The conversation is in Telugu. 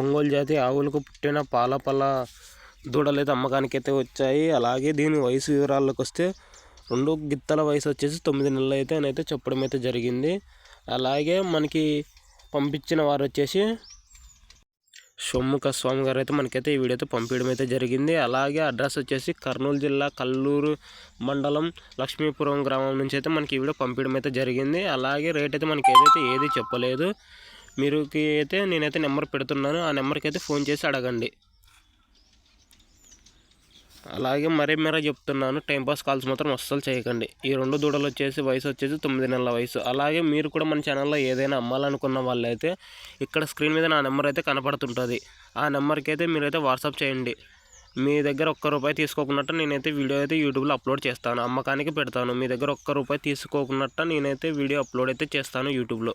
ఒంగోలు జాతి ఆవులకు పుట్టిన పాల పళ్ళ దూడలు అయితే వచ్చాయి. అలాగే దీని వయసు వివరాల్లోకి వస్తే రెండు గిత్తల వయసు వచ్చేసి తొమ్మిది నెలలు అయితే అయితే చెప్పడం అయితే జరిగింది. అలాగే మనకి పంపించిన వారు వచ్చేసి షొమ్ముఖ స్వామి గారు అయితే మనకైతే ఈ వీడియో అయితే పంపించడం అయితే జరిగింది. అలాగే అడ్రస్ వచ్చేసి కర్నూలు జిల్లా కల్లూరు మండలం లక్ష్మీపురం గ్రామం నుంచి అయితే మనకి ఈ వీడియో పంపించడం అయితే జరిగింది. అలాగే రేట్ అయితే మనకి ఏదైతే ఏది చెప్పలేదు. మీరుకి అయితే నేనైతే నెంబర్ పెడుతున్నాను. ఆ నెంబర్కి అయితే ఫోన్ చేసి అడగండి. అలాగే మరీ మరీ చెప్తున్నాను టైంపాస్ కాల్స్ మాత్రం అస్సలు చేయకండి. ఈ రెండు దూడలు వచ్చేసి వయసు వచ్చేసి తొమ్మిది నెలల వయసు. అలాగే మీరు కూడా మన ఛానల్లో ఏదైనా అమ్మాలనుకున్న వాళ్ళైతే ఇక్కడ స్క్రీన్ మీద నా నెంబర్ అయితే కనపడుతుంటుంది. ఆ నెంబర్కి అయితే మీరైతే వాట్సాప్ చేయండి. మీ దగ్గర ఒక్క రూపాయి తీసుకోకున్నట్టు నేనైతే వీడియో అయితే యూట్యూబ్లో అప్లోడ్ చేస్తాను. అమ్మకానికి పెడతాను. మీ దగ్గర ఒక్క రూపాయి తీసుకోకున్నట్టు నేనైతే వీడియో అప్లోడ్ అయితే చేస్తాను యూట్యూబ్లో.